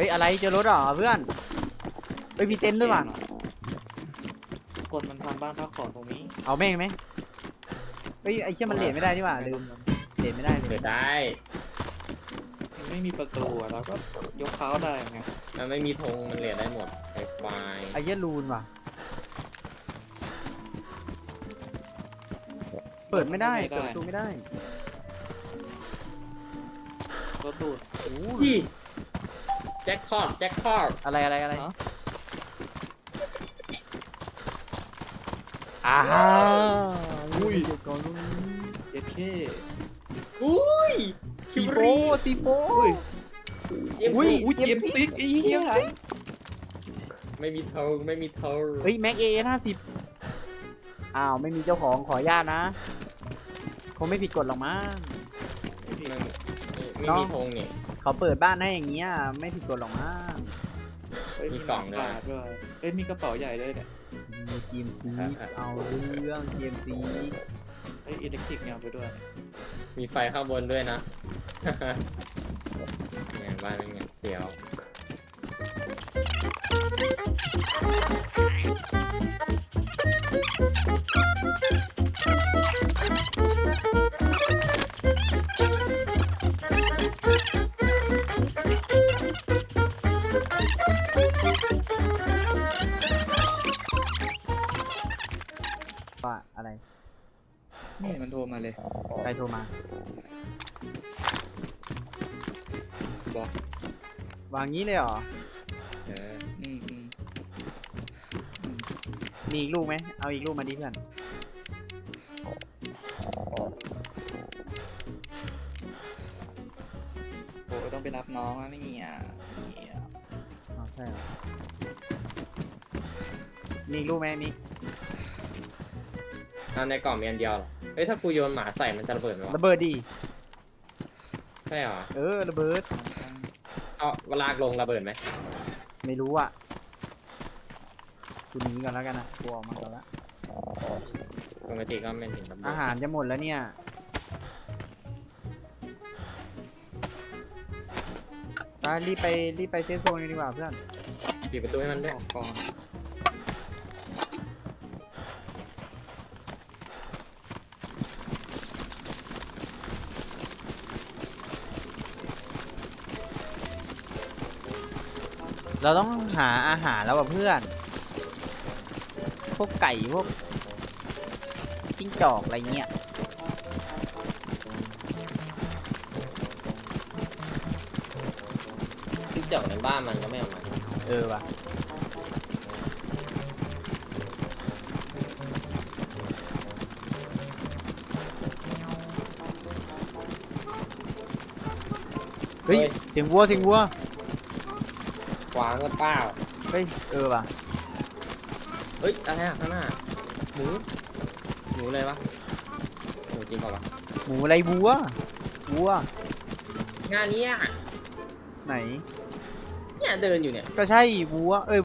ฮ้ยอะไรเจอรถเหรอเพื่อนเฮ้ยมีเต็นท์ด้วยว่ะคนมันทำบ้านพักผ่อนตรงนี้เอาแม่งไหมเฮ้ยไอ้เชี่ยมันเหลยไม่ได้นี่หว่าลืมเหลยไม่ได้เลเปิยดได้มันไม่มีประตูอะเราก็ยกเท้าได้ไงมันไม่มีธงมันเหรียญได้หมดไอ้ควายไอ้เชี่ยรูนว่ะ เปิดไม่ได้เปิดประตูไม่ได้รถดูดโอ้ยยี่แจ็คพอตแจ็คพอตอะไรอะไรอะไรฮะ อ้าวอุ้ยเดี๋ยวก่อนลูกเย็ดเคอุ้ยคิตีวโปรีตีโปอุ้ยเอ็มอุ้ยซีอุ้ยเย็บซิกไอ้เหี้ยไม่มีธงไม่มีธงเฮ้ยแม็กเอห้าสิบอ้าวไม่มีเจ้าของขออนุญาตนะคงไม่ผิดกฎหรอกมั้งมันไม่น้องมีธงเนี่ย เขาเปิดบ้านให้อย่างเงี้ยไม่ผิดกฎหรอกมั้งเฮ้ยมีกล่องด้วยหนัปาด้วยเอ้ยมีกระเป๋าใหญ่ด้วยเนี่ยมีเกมซีเอาเรื่องเกมซีเฮ้ยอิเล็กทริกเนี่ยเอาไปด้วย มีไฟข้างบนด้วยนะ เนี่ยบ้านเป็นไงเสียว บอกวางงี้เลยเหรอ เอออืมอืมมีอีกลูกไหม เอาอีกลูกมาดิเพื่อน โอ้ยต้องไปรับน้องแล้วนี่อะนี่อะอ๋อใช่เหรอมีอีกลูกไหมมี เอาในกล่องมีอันเดียวเหรอ เฮ้ยถ้ากูโยนหมาใส่มันจะระเบิดไหมวะระเบิดดี ใช่เหรอ เออระเบิด เอาเวลากลงระเบิดไหมไม่รู้อะคุณหนีก่อนแล้วกันนะกลัวออกมาก่อนละปกติก็ไม่ถึงระเบิอาดหารจะหมดแล้วเนี่ยไปรีบไปรีบไปเซฟโซนกันดีกว่าเพื่อนปิดประตูให้มันด้วยออกก่อน เราต้องหาอาหารแล้วว่ะเพื่อน พวกไก่พวกจิ้งจอกอะไรเงี้ยที่เจาะในบ้านมันก็ไม่ออกมาเออว่ะเฮ้ยเสียงวัวเสียงวัว ขวางก็เปล่า เฮ้ย เออว่ะเฮ้ย อะไรอะข้างหน้า หมู หมูเลยวะ หมูจริงเปล่าวะ หมูอะไรวัววัวงานเนี้ยไหน เนี่ยเดินอยู่เนี่ย ก็ใช่วัวเอ้ย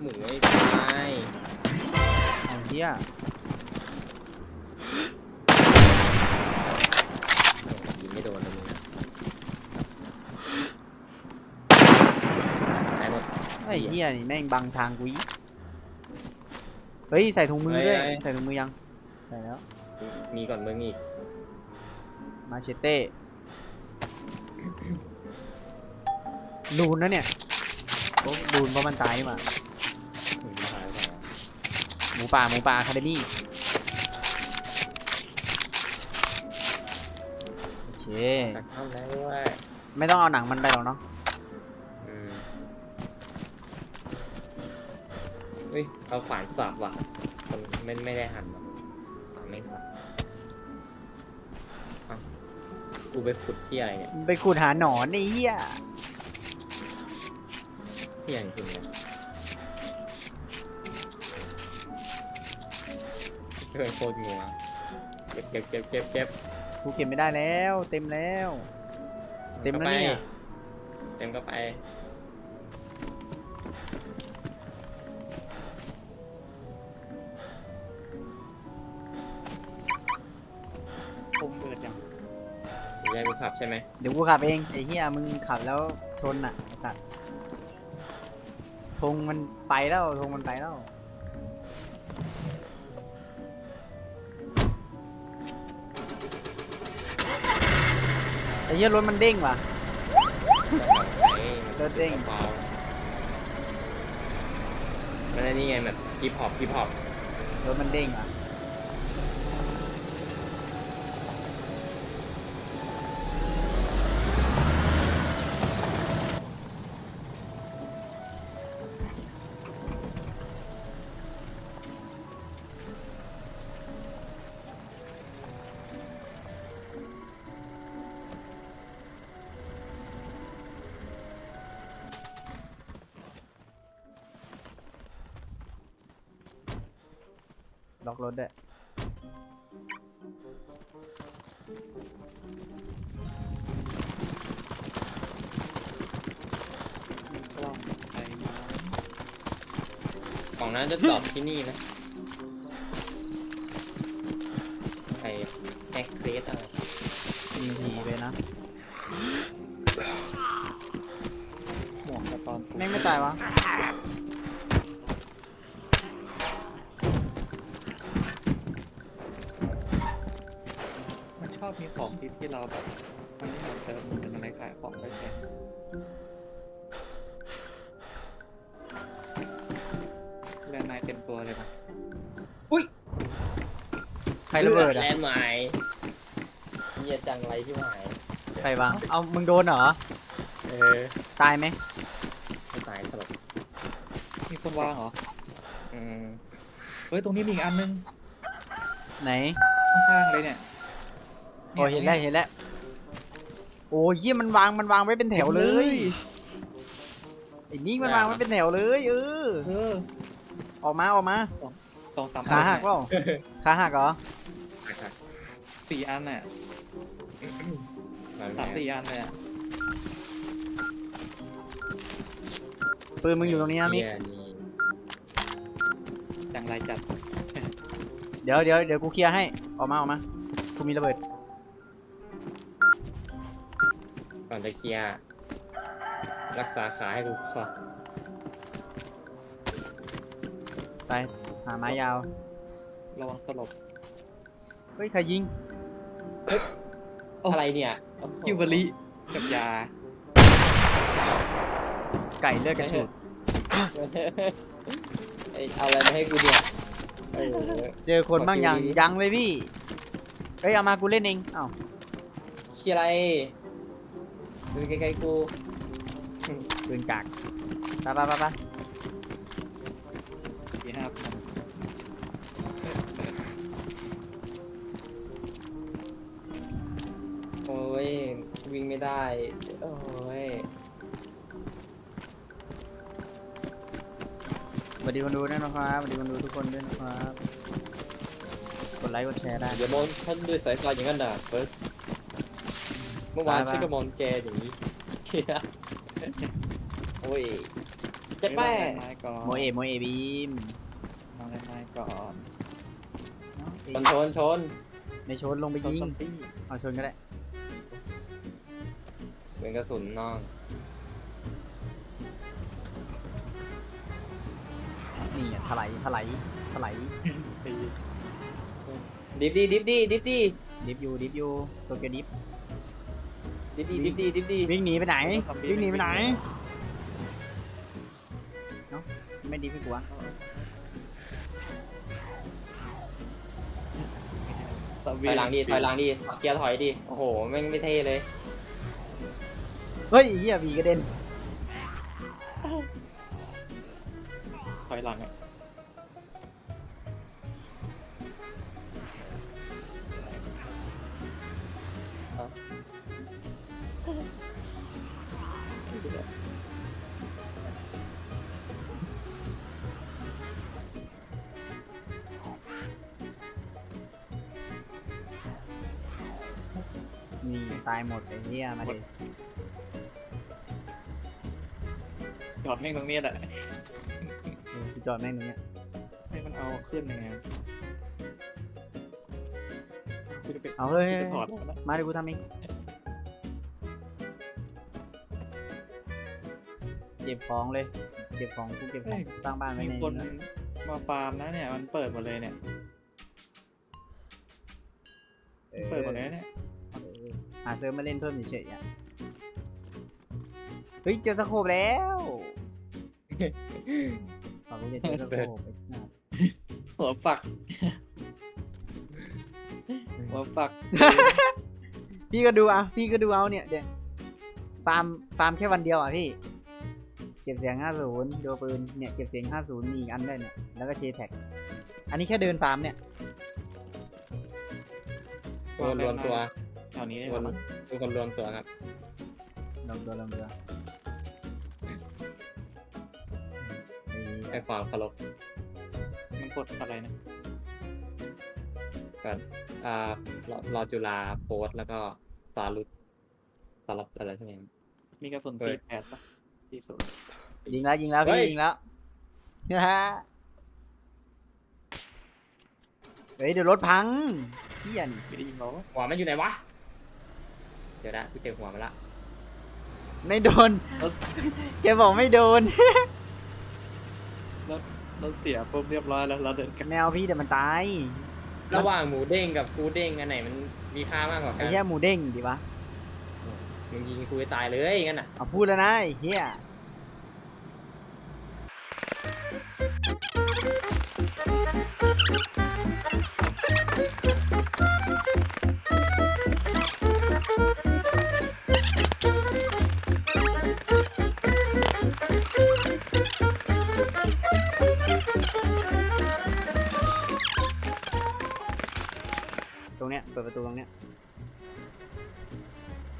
หมูไอ้ควายเอาเฮีย ยิงไม่โดนเลยมึงนะตายหมด ไอ้เฮียนี่แม่งบังทางกูอีกเฮ้ยใส่ถุงมือด้วยใส่ถุงมือยังใส่แล้วมีก่อนมึงอีกมาเชเต้ลูนนะเนี่ยโอ้ลูนเพราะมันตายนี่หว่าหมูตายเปล่าวะหมูป่าหมูป่าคาเดมี่โอเคตักเข้าแล้วเว้ยไม่ต้องเอาหนังมันไปหรอกเนาะ ฮ้ยเอาขวานสับว่ะคนไม่ไม่ได้หั่นหรอกขวานไม่สับเอ้ากูไปขุดที่อะไรเนี่ยไปขุดหาหนอนไอ้เหี้ยที่อย่างคุณเนี่ยเกินโคตรงัวเก็บเก็บเก็บเก็บเก็บกูเก็บไม่ได้แล้ว เต็มแล้ว เต็มแล้วเนี่ย เต็มก็ไป ให้กูขับใช่ไหมเดี๋ยวกูขับเองไอ้เหี้ยมึงขับแล้วชนอะไอ้สัตว์ธงมันไปแล้วธงมันไปแล้ว ไอ้เหี้ยรถมันเด้งว่ะ รถเด้ง เบามันไอ้นี่ไงแบบฮิปฮอปฮิปฮอปรถมันเด้งว่ะ ล็อกรถด้วยกล้องไปมาของนั้นจะดรอปที่นี่นะไอ้แฮกเกรสอะไรมีทีไปนะ หมวกกับตอนแม่งไม่ตายวะ มันชอบมีของที่ที่เราแบบมันไม่เหมือนเดิมมันเป็นอะไรขายของไปแทนแลนด์ไมน์เต็มตัวเลยนะใครระเบิดแลอะนด์ไม้เหี้ยจังไรที่หมายใครวางเอามึงโดนเหรอ เออตายไหมไม่ตายสลบมีคนวางเหรอ อืมเฮ้ย ตรงนี้มีอีกอันนึงไหน ข้างๆเลยเนี่ย โอ้เห็นแล้วเห็นแล้วโอ้ยเยี่ยมันวางมันวางไว้เป็นแถวเลยไอ้นี่มันวางไว้เป็นแถวเลยเออเออออกมาออกมาสองสามขาอันหักเนี่ยเปล่าขาหักเหรอสี่อันน่ะมันสามสี่อันเลยอะปืนมึงอยู่ตรงนี้นะมิกเหี้ยนี่จังไรจัดเดี๋ยวเดี๋ยวเดี๋ยวกูเคลียร์ให้ออกมาออกมากูมีระเบิด อนจะเคลียร์รักษาขาให้กูก่อนไปหาไม้ยาว ระวังสลบเฮ้ยใครยิงโอ้อะไรเนี่ยโอ้โหฮิวเบอริกับยาไก่เลือดกระฉูดไอ้เอาอะไรมาให้กูเนี่ยเออเจอคนบ้างยังขอคิวดิยังเลยพี่เฮ้ยเอามากูเล่นเองเอ้า เชียร์อะไร ดูใกล้ๆกูปืนกากไปไปไปไปสี่ห้าพันโอ้ย วิ่งไม่ได้ โอ้ยสวัสดีคนดูด้วยนะครับสวัสดีคนดูทุกคนด้วยนะครับ กดไลค์กดแชร์ได้ อย่ามองท่านด้วยสายตาอย่างนั้นนะเฟิร์ส เมื่อวานไปๆฉันก็มองแกอย่างนี้เชียร์โอ้ยเจะแป้วางแลนด์ไม้ก่อนโมเอโมเอบีมวางแลนด์ไม้ก่อนชนชนชนไม่ชนลงไปต้นยิงซอมบี้เอาชนก็ได้เหมือนกระสุนน้องนี่อะถลายถลายถลายตีดิฟดีดิฟดีดิฟดีดิฟยูดิฟยูโตเกียวดิฟ ดิฟดีดิฟดีดิฟดีวิ่งหนีไปไหนวิ่งหนีไปไหนเนาะไม่ดิฟให้กูวะซอมถบี้อยหลังดีถอยหลังดีเกียร์ถอยดีโอ้โหแม่งไม่เท่เลยเฮ้ยเฮียผีกระเด็นถอยหลังอะีตายหมดไอ้เนี้ยมาดิจอดแม่งตรงนี้แหละจอดแม่งตรงเนี้ยให้มันเอาขึ้นยังไงเอาเลยมาดิกูทำเองเก็บของเลย เก็บของกูเก็บของตั้งบ้านไว้ในนนี้นมาปาร์มนะเนี่ย มันเปิดหมดเลยเนี่ยเปิดหมดเลยนเนี่ย หาเซิร์ฟมาเล่นเพิ่มเฉยๆอะเฮ้ยเจอสโคปแล้วฝากกูจะเจอสโคปไอ้สัสหัวปัก หัวปัก พี่ก็ดูอะพี่ก็ดูเอาเนี่ยเดี๋ยวฟาร์มฟาร์มแค่วันเดียวอะพี่เก็บเสียง 50 ดูปืน เนี่ย เก็บเสียง 50 มีอีกอันด้วยเนี่ย แล้วก็เชแท็ก อันนี้แค่เดินฟาร์มเนี่ยตัวรวมตัว แถวนี้ได้คปะนทุกคนรวมตัวครับลองตัวลองตัวให้ความเคารพมันกดอะไรนะกันอ่ารอรอจุฬาโพสต์แล้วก็สารุตสารับอะไรสักอย่าง มีกระสุนเฮ้สี่ย แปดปะที่สุดยิงแล้วยิงแล้วเฮ้พี่ย ยิงแล้วนะฮะเฮ้ยเดี๋ยวรถพังเฮียนไม่ได้ยิงเราหัวมันอยู่ไหนวะ เดี๋ยวนะกูเจอหัวมันละไม่โดนแกบอกไม่โดนเราเสียปุ๊บเรียบร้อยแล้วเราเดินกลับแมวพี่เดี๋ยวมันตายระหว่างหมูเด้งกับกูเด้งอันไหนมันมีค่ามากกว่ากัไอ้นแค่หมูเด้งดีวะมึงยิงกูให้ตายเลยงั้นน่ะ เอาพูดแล้วนะไอ้เฮีย ปิดประตูตรงเนี้ย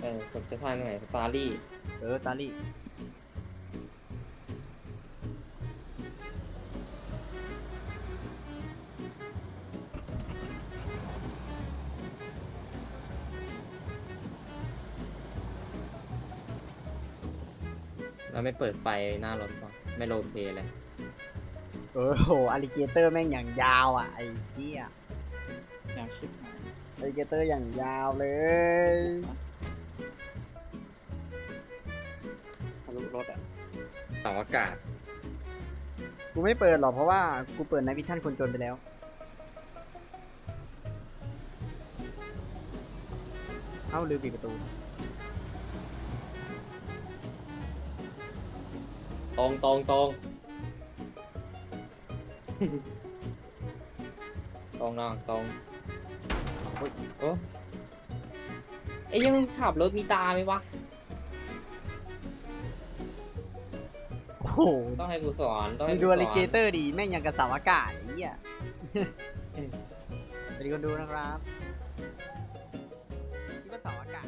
เออผมจะสร้างตรงไหนสตาร์ลี่เออ ตาลี่เราไม่เปิดไฟหน้ารถก่อนไม่โลเพเลย เออโหอลิเกเตอร์แม่งอย่างยาวอะ ไอ้เหี้ย เกเตอร์อย่างยาวเลยทะลุรถอะเสาอากาศกูไม่เปิดหรอกเพราะว่ากูเปิดในวิชั่นคนจนไปแล้ว เอ้าลืมปิดประตู ตรงตรงตรงตรงน้องตรง โอ้ไอ้ยังขับรถมีตาไหมวะ โอ้โหต้องให้กูสอนต้องให้ดูสออลิเกเตอร์ดีแม่งยังกับเสาวอากาศไอ้เหี้ยสวัสดีคนดูนะครับคิดว่าเสาวอากาศ